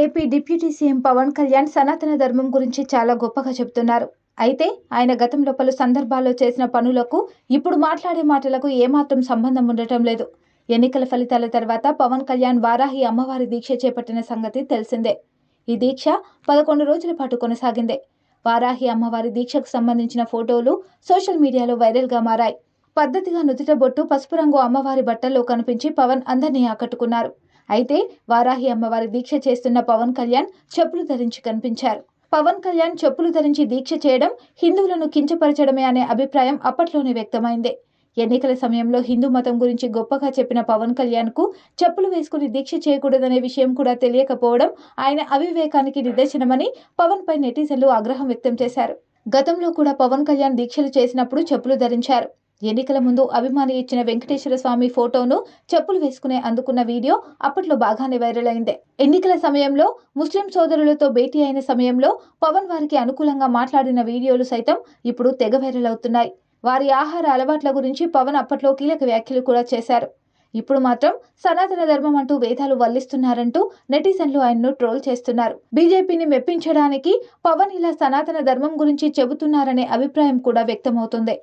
AP deputy CM Pawan Kalyan సనాతన ధర్మం గురించి చాలా గొప్పగా చెబుతున్నారు అయితే ఆయన గతంలో పలు సందర్భాల్లో చేసిన పనులకు ఇప్పుడు మాట్లాడే మాటలకు ఏమాత్రం సంబంధం ఉండటం లేదు. ఎన్నికల ఫలితాల తర్వాత పవన్ కళ్యాణ్ వారాహి అమ్మవారి దీక్ష చేపట్టిన సంగతి తెలిసిందే. ఈ దీక్ష పదకొండు రోజుల పాటు కొనసాగిందే. వారాహి అమ్మవారి దీక్షకు సంబంధించిన ఫోటోలు సోషల్ మీడియాలో వైరల్గా మారాయి. పద్ధతిగా నుదుట బొట్టు పసుపు రంగు అమ్మవారి బట్టల్లో కనిపించి పవన్ అందరినీ ఆకట్టుకున్నారు. అయితే వారాహి అమ్మవారి దీక్ష చేస్తున్న పవన్ కళ్యాణ్ చెప్పులు ధరించి కనిపించారు. పవన్ కళ్యాణ్ చెప్పులు ధరించి దీక్ష చేయడం హిందువులను కించపరచడమే అనే అభిప్రాయం అప్పట్లోనే వ్యక్తమైంది. ఎన్నికల సమయంలో హిందూ మతం గురించి గొప్పగా చెప్పిన పవన్ కళ్యాణ్కు చెప్పులు వేసుకుని దీక్ష చేయకూడదనే విషయం కూడా తెలియకపోవడం ఆయన అవివేకానికి నిదర్శనమని పవన్ పై నెటిజన్లు ఆగ్రహం వ్యక్తం చేశారు. గతంలో కూడా పవన్ కళ్యాణ్ దీక్షలు చేసినప్పుడు చెప్పులు ధరించారు. ఎన్నికల ముందు అభిమాని ఇచ్చిన వెంకటేశ్వర స్వామి ఫోటోను చెప్పులు వేసుకునే అందుకున్న వీడియో అప్పట్లో బాగానే వైరల్ అయింది. ఎన్నికల సమయంలో ముస్లిం సోదరులతో భేటీ అయిన సమయంలో పవన్ వారికి అనుకూలంగా మాట్లాడిన వీడియోలు సైతం ఇప్పుడు తెగ వైరల్ అవుతున్నాయి. వారి ఆహార అలవాట్ల గురించి పవన్ అప్పట్లో కీలక వ్యాఖ్యలు కూడా చేశారు. ఇప్పుడు మాత్రం సనాతన ధర్మం అంటూ వేదాలు వల్లిస్తున్నారంటూ నెటిజన్లు ఆయన్ను ట్రోల్ చేస్తున్నారు. బీజేపీని మెప్పించడానికి పవన్ ఇలా సనాతన ధర్మం గురించి చెబుతున్నారనే అభిప్రాయం కూడా వ్యక్తమవుతుంది.